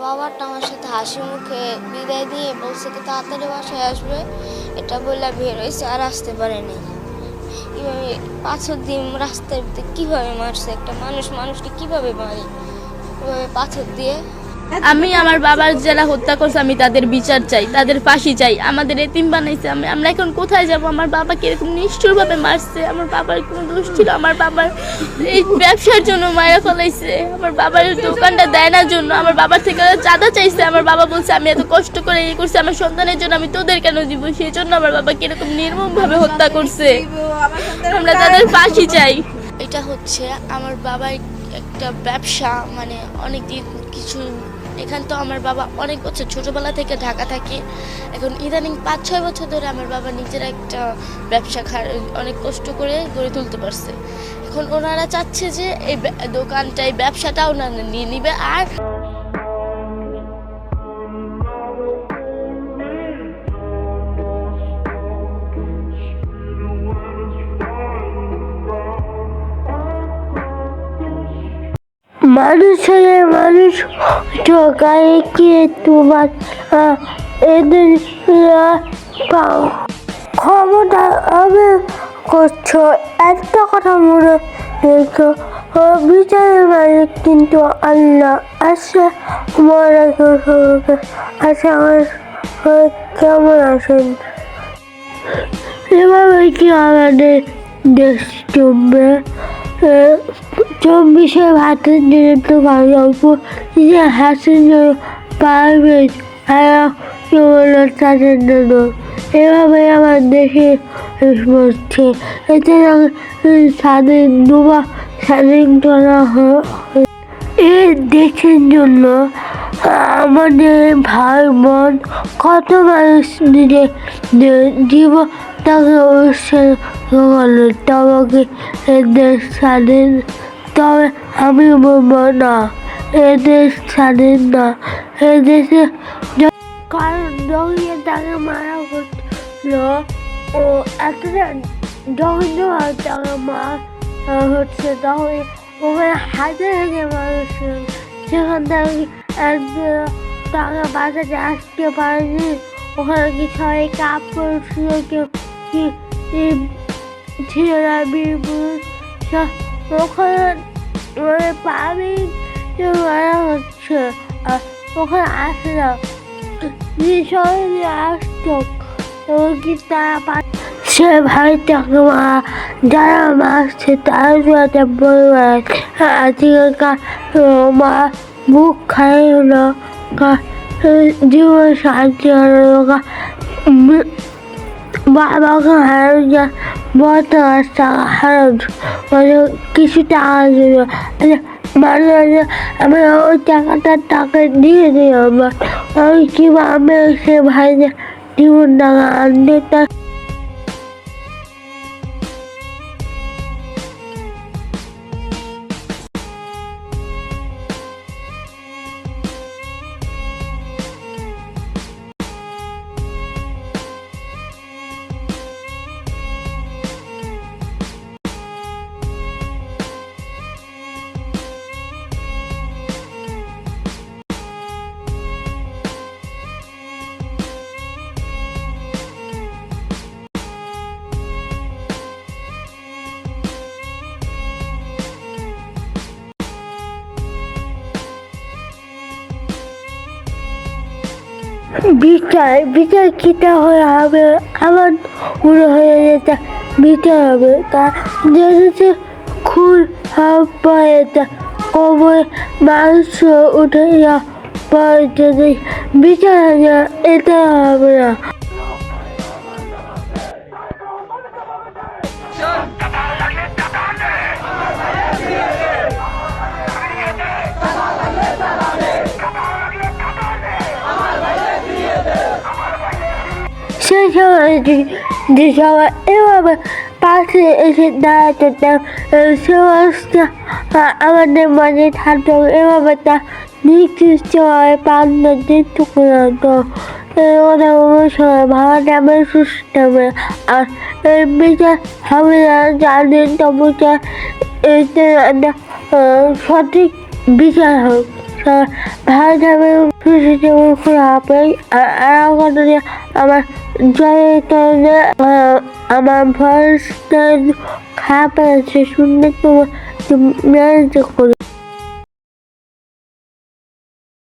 বাবাটা আমার সাথে হাসি মুখে বিদায় দিয়ে বলছে কি তাড়াতাড়ি বাসায় আসবে? এটা বললে বের হয়েছে আর আসতে পারেনি কীভাবে পাথর দিয়ে রাস্তার কীভাবে মারছে একটা মানুষ? মানুষকে কীভাবে মারে? ওইভাবে পাথর দিয়ে আমি আমার বাবার যারা হত্যা করছে, আমি তাদের বিচার চাই, তাদের ফাঁসি চাই। আমাদের এতিম বানাইছে, আমি আমরা এখন কোথায় যাব? আমার বাবাকে এরকম নিষ্ঠুরভাবে মারছে, আমার বাবার কোনো দোষ ছিল, আমার বাবার এই ব্যবসার জন্য মায়েরা ফলাইছে, আমার বাবার দোকানটা দেয় না জন্য, আমার বাবার থেকে চাঁদা চাইছে। আমার বাবা বলছে, আমি এত কষ্ট করে ইয়ে করছি, আমার সন্তানের জন্য আমি তোদের কেন দিব? সেই জন্য আমার বাবাকে এরকম নির্মমভাবে হত্যা করছে। আমরা তাদের ফাঁসি চাই। এটা হচ্ছে আমার বাবার একটা ব্যবসা মানে অনেক দিন কিছু এখান তো আমার বাবা অনেক বছর ছোটবেলা থেকে ঢাকা থাকে। এখন ইদানিং পাঁচ ছয় বছর ধরে আমার বাবা নিজের একটা ব্যবসা অনেক কষ্ট করে গড়ে তুলতে পারছে। এখন ওনারা চাচ্ছে যে এই দোকানটা, এই ব্যবসাটা ওনারা নিয়ে নিবে। আর মানুষ হলে মানুষ ঠকায় কি তোমার এদের পাও? ক্ষমতা হবে করছ, একটা কথা মনে রেখো। বিচারের মালিক কিন্তু আল্লাহ আসে, মনে আচ্ছা আমার কেমন আছেন? এভাবে কি আমাদের দেশ চলবে? চব্বিশে ভাতের দিনে তো ভালো অল্প যে জন্য পারবে আর কেবল তাদের জন্য। এভাবে আমার দেশে বসছে এতে স্বাধীন দুবার স্বাধীনতা হয় এই দেশের জন্য আমাদের ভাই বোন কত মানুষ নিজের যে- জীবন তাকে উৎসর্গ করল তবে এদের স্বাধীন, তবে আমি বলব না এদেশ স্বাধীন না। এদেশে কারণ জঙ্গিয়ে তাকে মারা হচ্ছিল ও এতটা জঘন্যভাবে তাকে মারা হচ্ছে তখন ওখানে হাজার হাজার মানুষ। সেখান থেকে একজন তাকে বাঁচাতে আসতে পারেনি। ওখানে কি সবাই কাপড় ছিল কেউ? কি পুরুষ সব ওখানে মারা হচ্ছে আর ওখানে আসে না সবাই আসতো এবং কি তারা সে ভাই তাকে মা যারা মারছে তারা যাতে পরিবার আজকালকার মা বুক খাই হলো জীবন সাহায্য হলো বাবাকে হারানো যায় বড় টাকা হারানো কিছু টাকা দিল মানে আমি ওই টাকাটা টাকা দিয়ে দিই আমার আমি কি আমি সে ভাই জীবন টাকা আনতে বিচার বিচার কিটা হয়ে হবে আমার মনে হয়ে যেতে বিচার হবে। তা যেহেতু খুন পরে কবর মাংস উঠে পরে যদি বিচার এটা হবে না। সেই সময় যে- সবাই এভাবে পাশে এসে দাঁড়াতো তা সে অবস্থা আ- আমাদের মাঝে থাকতো এভাবে তা নির্দিষ্ট হয় পান্না মৃত্যু করে হতো ওরা ভাড়া নামে সুস্থ হবে আর বিচার হবে না জানেন তো বিচার এতে একটা আহ, সঠিক বিচার হোক খুশি যেমন খারাপ আর আমার কারণে আহ, আমার খারাপ আছে শুনলে তোমার করি